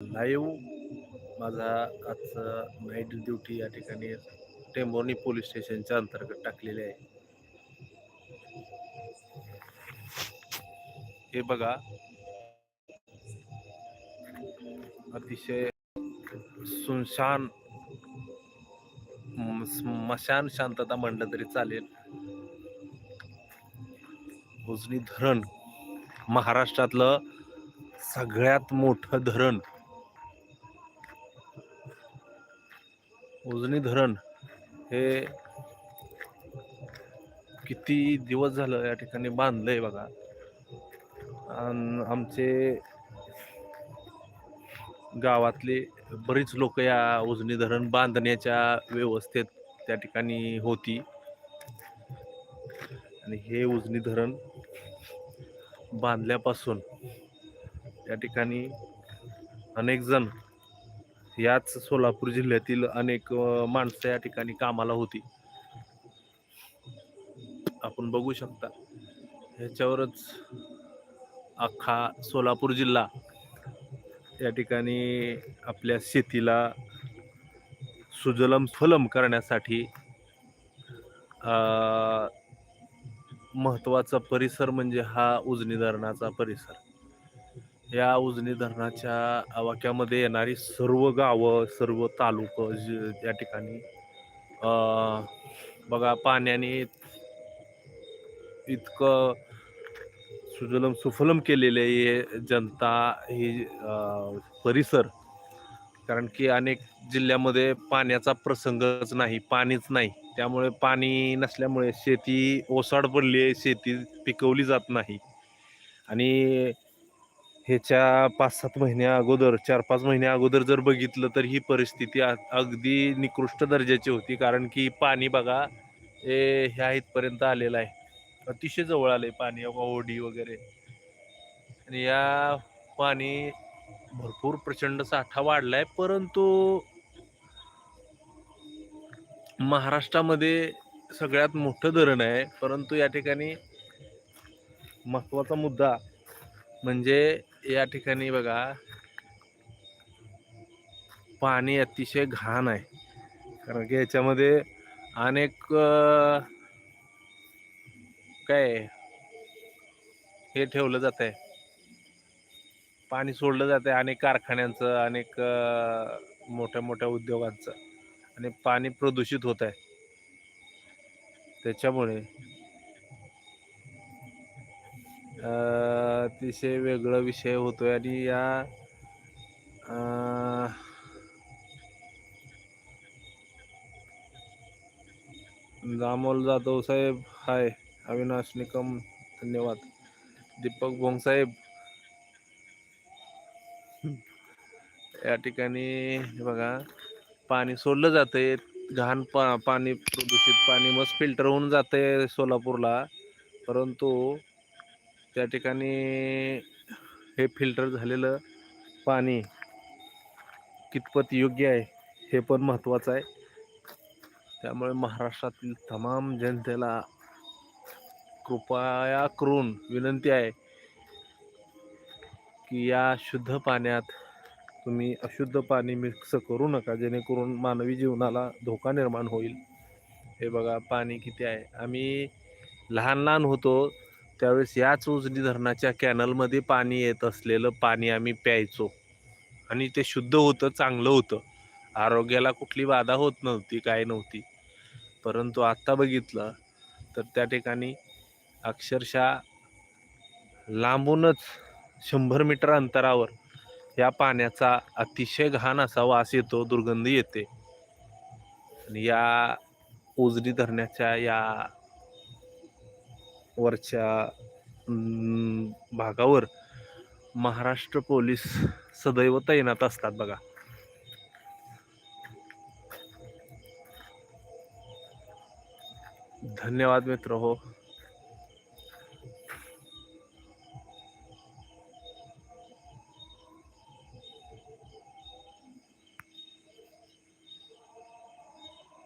Live माझा आजचा night duty या ठिकाणी टेंबोर्नी पोलीस स्टेशनच्या अंतर्गत टाकलेले आहे. हे बघा. अतिशय सुनशान स्मशान शांतता म्हणलं तरी चालेल. उजनी धरण महाराष्ट्रातलं सगळ्यात मोठं धरण. उजनी धरण हे किती दिवस झालं या ठिकाणी बांधलं आहे बघा आमचे गावातले बरीच लोक या उजनी धरण बांधण्याच्या व्यवस्थेत त्या ठिकाणी होती. आणि हे उजनी धरण बांधल्यापासून या ठिकाणी अनेक जण याच सोलापूर जिल्ह्यातील अनेक माणसं या ठिकाणी कामाला होती. आपण बघू शकता ह्याच्यावरच अख्खा सोलापूर जिल्हा या ठिकाणी आपल्या शेतीला सुजलम फलम करण्यासाठी महत्त्वाचा परिसर म्हणजे हा उजनी धरणाचा परिसर. या उजनी धरणाच्या आवाक्यामध्ये येणारी सर्व गावं सर्व तालुक या ठिकाणी बघा पाण्याने इतकं सुजलम सुफलम केलेले आहे जनता ही परिसर. कारण की अनेक जिल्ह्यामध्ये पाण्याचा प्रसंगच नाही पाणीच नाही. त्यामुळे पाणी नसल्यामुळे शेती ओसाड पडली आहे शेती पिकवली जात नाही. आणि ह्याच्या पाच सात महिन्या अगोदर चार पाच महिन्या अगोदर जर बघितलं तर ही परिस्थिती अगदी निकृष्ट दर्जाची होती. कारण की पाणी बघा हे ह्या इथपर्यंत आलेलं आहे. अतिशय जवळ आलं आहे पाणी ओढी वगैरे. आणि या पाणी भरपूर प्रचंड साठा वाढला आहे परंतु महाराष्ट्रामध्ये सगळ्यात मोठं धरण आहे. परंतु या ठिकाणी महत्त्वाचा मुद्दा म्हणजे या ठिकाणी बघा. पाणी अतिशय घाण आहे. कारण की याच्यामध्ये अनेक काय हे ठेवलं जात आहे. पाणी सोडलं जात आहे अनेक कारखान्यांचं अनेक मोठ्या मोठ्या उद्योगांचं. आणि पाणी प्रदूषित होत आहे. त्याच्यामुळे अतिशय वेगळा विषय होतोय आणि या दामोल जाधव साहेब. हाय अविनाश निकम. धन्यवाद. दीपक भोंग साहेब. या ठिकाणी बघा पाणी सोडलं जातंय. घाण पा पाणी प्रदूषित पाणी मस्त फिल्टर होऊन जातंय सोलापूरला. परंतु त्या ठिकाणी हे फिल्टर झालेलं पाणी कितपत योग्य आहे हे पण महत्त्वाचं आहे. त्यामुळे महाराष्ट्रातील तमाम जनतेला कृपया करून विनंती आहे की या शुद्ध पाण्यात तुम्ही अशुद्ध पाणी मिक्स करू नका जेणेकरून मानवी जीवनाला धोका निर्माण होईल. हे बघा पाणी किती आहे. आम्ही लहान लहान होतो त्यावेळेस याच उजनी धरणाच्या कॅनलमध्ये पाणी येत असलेलं पाणी आम्ही प्यायचो. आणि ते शुद्ध होतं चांगलं होतं. आरोग्याला कुठली बाधा होत नव्हती काय नव्हती. परंतु आत्ता बघितलं तर त्या ठिकाणी अक्षरशः लांबूनच शंभर मीटर अंतरावर या पाण्याचा अतिशय घाण असा वास येतो दुर्गंधी येते. आणि या उजनी धरणाच्या या वरच्या भागावर महाराष्ट्र पोलीस सदैव तैनात असतात बघा. धन्यवाद मित्र हो.